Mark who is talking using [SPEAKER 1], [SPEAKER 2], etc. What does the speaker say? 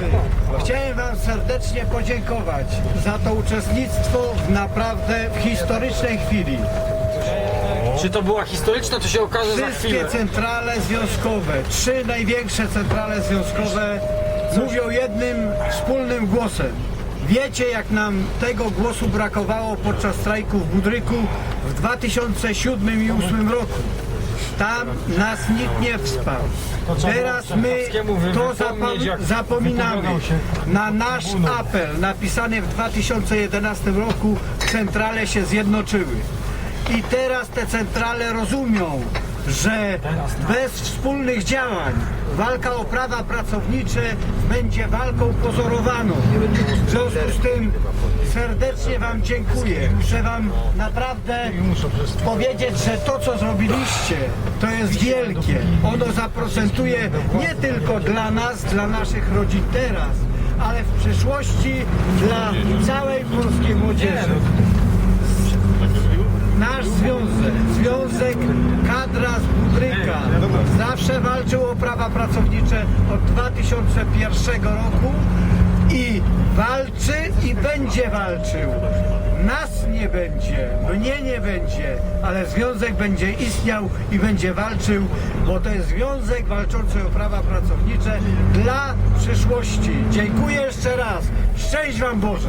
[SPEAKER 1] Drodzy, chciałem Wam serdecznie podziękować za to uczestnictwo w naprawdę w historycznej chwili.
[SPEAKER 2] Czy to była historyczna, to się okaże za
[SPEAKER 1] Wszystkie
[SPEAKER 2] chwilę.
[SPEAKER 1] centrale związkowe, trzy największe centrale związkowe mówią jednym wspólnym głosem. Wiecie, jak nam tego głosu brakowało podczas strajku w Budryku w 2007 i 2008 roku. Tam nas nikt nie wsparł. Teraz my to zapom- zapominamy. Na nasz apel napisany w 2011 roku centrale się zjednoczyły. I teraz te centrale rozumią, że bez wspólnych działań walka o prawa pracownicze będzie walką pozorowaną. W związku z tym serdecznie Wam dziękuję. Muszę Wam naprawdę powiedzieć, że to co zrobiliście to jest wielkie. Ono zaprocentuje nie tylko dla nas, dla naszych rodzin teraz, ale w przyszłości dla całej polskiej młodzieży nasz związek, Związek Kadra z Budryka zawsze walczył o prawa pracownicze od 2001 roku walczy i będzie walczył. Nas nie będzie, mnie nie będzie, ale związek będzie istniał i będzie walczył, bo to jest związek walczący o prawa pracownicze dla przyszłości. Dziękuję jeszcze raz. Szczęść Wam Boże!